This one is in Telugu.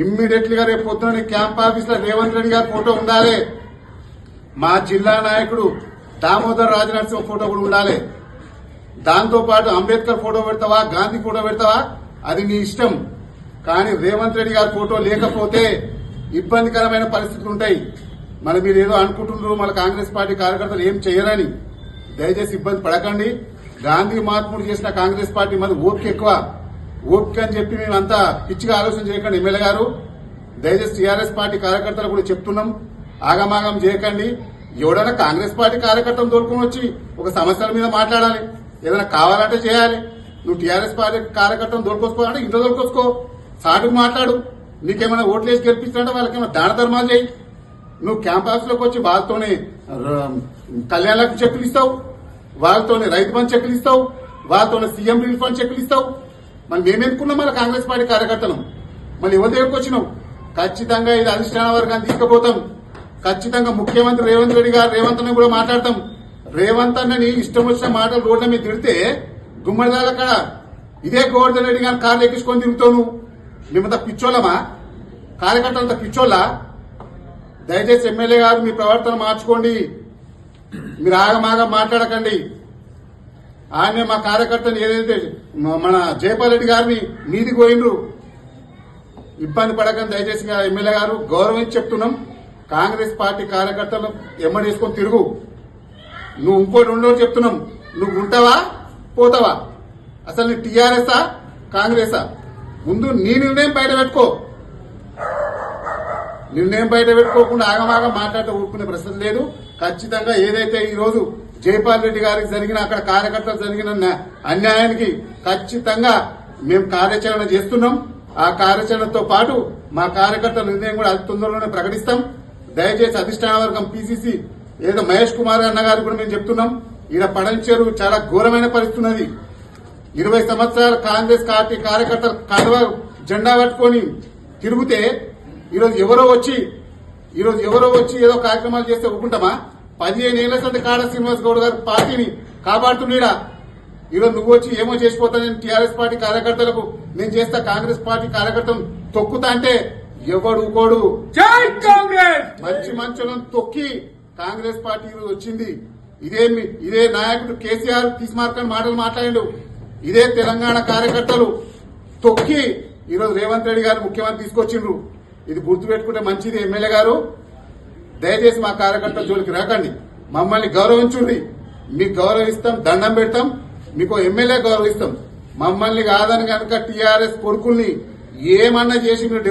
ఇమ్మీడియట్లీ గా రేపు పొద్దున క్యాంప్ ఆఫీస్లో రేవంత్ రెడ్డి గారి ఫోటో ఉండాలి. మా జిల్లా నాయకుడు దామోదర్ రాజనరసింహ ఫోటో కూడా ఉండాలి. దాంతో పాటు అంబేద్కర్ ఫోటో పెడతావా? గాంధీ ఫోటో పెడతావా? అది నీ ఇష్టం. కానీ రేవంత్ రెడ్డి గారి ఫోటో లేకపోతే ఇబ్బందికరమైన పరిస్థితులు ఉంటాయి. మరి మీరు ఏదో అనుకుంటున్నారు మన కాంగ్రెస్ పార్టీ కార్యకర్తలు ఏం చేయరని. దయచేసి ఇబ్బంది పడకండి. గాంధీ మహాత్ముడు చేసిన కాంగ్రెస్ పార్టీ మరి ఓపిక ఎక్కువ. ఓపిక అని చెప్పి మేమంతా పిచ్చిగా ఆలోచన చేయకండి. ఎమ్మెల్యే గారు దయచేసి టీఆర్ఎస్ పార్టీ కార్యకర్తలు కూడా చెప్తున్నాం. ఆగమాగం చేయకండి. ఎవడైనా కాంగ్రెస్ పార్టీ కార్యకర్తను దొరుకుని వచ్చి ఒక సమస్యల మీద మాట్లాడాలి. ఏదైనా కావాలంటే చేయాలి. నువ్వు టీఆర్ఎస్ పార్టీ కార్యకర్తను దొరకొచ్చుకోవాలంటే ఇంట్లో దొరకొచ్చుకో సాటుకు మాట్లాడు. నీకేమైనా ఓట్లు వేసి గెలిపించాలంటే వాళ్ళకి ఏమైనా దాన ధర్మాలు చేయి. నువ్వు క్యాంపస్లోకి వచ్చి వాళ్ళతోనే ఆ, కళ్యాణాలకు చెక్కులు ఇస్తావు. వాళ్ళతోనే రైతు బంధు చెక్కులు ఇస్తావు. వాళ్ళతోనే సీఎం రిలీఫ్ ఫండ్ చెక్కులు ఇస్తావు. మరి ఎన్నుకున్నాం మన కాంగ్రెస్ పార్టీ కార్యకర్తలు? మళ్ళీ ఎవరి దగ్గరకు వచ్చినాం? ఖచ్చితంగా ఇది అధిష్టాన వర్గాన్ని తీసుకుపోతాం. ఖచ్చితంగా ముఖ్యమంత్రి రేవంత్ రెడ్డి గారు రేవంత్ అన్న కూడా మాట్లాడతాం. రేవంత్ అన్నని ఇష్టం వచ్చిన మాటలు రోడ్ల మీద తిడితే గుమ్మడిదాల అక్కడ ఇదే గోవర్ధన్ రెడ్డి గారిని కార్లు ఎక్కించుకొని తిరుగుతావు నువ్వు. మేమంతా పిచ్చోళ్ళమా? కార్యకర్తలంతా పిచ్చోళ్ళా? దయచేసి ఎమ్మెల్యే గారు మీ ప్రవర్తన మార్చుకోండి. మీరు ఆగమాగా మాట్లాడకండి. ఆయన మా కార్యకర్తలు ఏదైతే మన జయపాల్ రెడ్డి గారిని మీదికి పోయిండ్రు. ఇబ్బంది పడకని దయచేసి ఎమ్మెల్యే గారు గౌరవించి చెప్తున్నాం. కాంగ్రెస్ పార్టీ కార్యకర్తలు ఎమ్మడేసుకొని తిరుగు. నువ్వు ఇంకోటి ఉండవు చెప్తున్నాం. నువ్వు ఉంటావా? పోతావా? అసలు నీ టీఆర్ఎస్ఆ కాంగ్రెసా ముందు నీ నిర్ణయం బయట పెట్టుకో. నిర్ణయం బయట పెట్టుకోకుండా ఆగమాగం మాట్లాడితే ఊరుకునే ప్రశ్న లేదు. ఖచ్చితంగా ఏదైతే ఈరోజు జైపాల్ రెడ్డి గారికి జరిగిన అక్కడ కార్యకర్తలు జరిగిన అన్యాయానికి ఖచ్చితంగా మేము కార్యాచరణ చేస్తున్నాం. ఆ కార్యాచరణతో పాటు మా కార్యకర్తల నిర్ణయం కూడా అతి తొందరలోనే ప్రకటిస్తాం. దయచేసి అధిష్టాన వర్గం పీసీసీ ఏదో మహేష్ కుమార్ అన్న గారు కూడా మేము చెప్తున్నాం. ఈడ పడంచేరు చాలా ఘోరమైన పరిస్థితి ఉన్నది. ఇరవై సంవత్సరాల కాంగ్రెస్ పార్టీ కార్యకర్తలు కడవ జెండా పట్టుకొని తిరిగితే ఈరోజు ఎవరో వచ్చి ఈరోజు ఎవరో వచ్చి ఏదో కార్యక్రమాలు చేస్తే ఒప్పుకుంటామా? పదిహేను ఏళ్ళ సంది కాడ శ్రీనివాస్ గౌడ్ గారి పార్టీని కాపాడుతున్నాడా ఈరోజు నువ్వు వచ్చి ఏమో చేసిపోతానని టీఆర్ఎస్ పార్టీ కార్యకర్తలకు నేను చేస్తా కాంగ్రెస్ పార్టీ కార్యకర్తను తొక్కుతా అంటే ఎవడు కాంగ్రెస్! మంచి మంచులను తొక్కి కాంగ్రెస్ పార్టీ ఈరోజు వచ్చింది. ఇదే ఇదే నాయకుడు కేసీఆర్ తీసుమార్కని మాటలు మాట్లాడాడు. ఇదే తెలంగాణ కార్యకర్తలు తొక్కి ఈరోజు రేవంత్ రెడ్డి గారు ముఖ్యమంత్రి తీసుకొచ్చిండ్రు. ఇది గుర్తుపెట్టుకుంటే మంచిది ఎమ్మెల్యే గారు. దయచేసి మా కార్యకర్తల జోలికి రాకండి. మమ్మల్ని గౌరవించుండ్రి మీకు గౌరవిస్తాం దండం పెడతాం. మీకు ఎమ్మెల్యే గౌరవిస్తాం. మమ్మల్ని కాదని కనుక టీఆర్ఎస్ కొడుకుల్ని ఏమన్నా చేసి మీరు